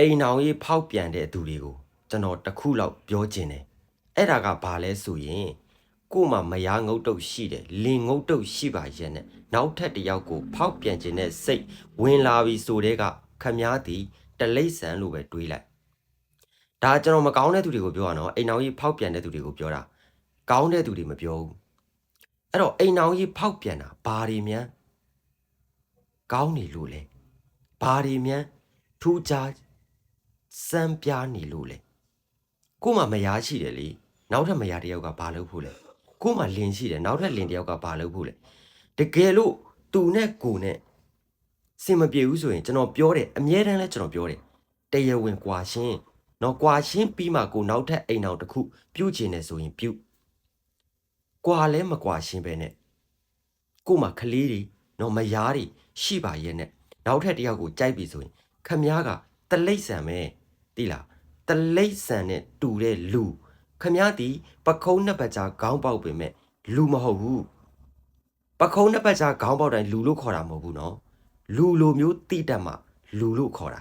အိမ်အောင်ရေးဖောက်ပြန်တဲ့သူတွေကိုကျွန်တော်တစ်ခုလောက်ပြောချင်တယ်အဲ့ဒါကဘာလဲဆိုရင်ကို့မှာမယားငုတ်တုတ်ရှိတယ်လင်ငုတ်တုတ်ရှိပါရဲ့နဲ့နောက်ထပ်တစ်ယောက်ကိုဖောက်ပြန်ခြင်းနဲ့စိတ်ဝင်လာပြီဆိုတဲ့ကခမားသည်တလိษံလို့ပဲတွေးလိုက်ဒါကျွန်တော်မကောင်းတဲ့သူတွေကိုပြောရအောင်အိမ်အောင်ရေးဖောက်ပြန်တဲ့သူတွေကိုပြောတာကောင်းတဲ့သူတွေမပြောဘူးအဲ့တော့အိမ်အောင်ရေးဖောက်ပြန်တာဘာတွေများကောင်းနေလို့လဲဘာတွေများထူးခြား စမ်းပြားနေလို့လေကို့မှာမယားရှိတယ်လေနောက်ထပ်မယားတစ်ယောက်ကဘာလုပ်ဖို့လဲကို့မှာလင်ရှိတယ်နောက်ထပ်လင်တစ်ယောက်ကဘာလုပ်ဖို့လဲတကယ်လို့သူနဲ့ကိုနဲ့စင်မပြေဘူးဆိုရင်ကျွန်တော်ပြောတယ်အမြဲတမ်းလဲကျွန်တော်ပြောတယ်တရားဝင်ကွာရှင်းနော်ကွာရှင်းပြီးမှကိုနောက်ထပ်အိမ်အောင်တစ်ခုပြုတ်ကျင်နေဆိုရင်ပြုတ်ကွာလဲမကွာရှင်းပဲနဲ့ကို့မှာကလေးတွေနော်မယားတွေရှိပါရဲ့နဲ့နောက်ထပ်တစ်ယောက်ကိုကြိုက်ပြီဆိုရင်ခမ ्या ကတလိษံပဲ တိလားတလိษံနဲ့တူတဲ့လူခမ ्या တီပခုံးနှစ်ပတ်ကြားခေါင်းပေါက်ပင်မဲ့လူမဟုတ်ဘူးပခုံးနှစ်ပတ်ကြားခေါင်းပေါက်တိုင်းလူလို့ခေါ်တာမဟုတ်ဘူးနော်လူလိုမျိုးတိတတ်မှလူလို့ခေါ်တာ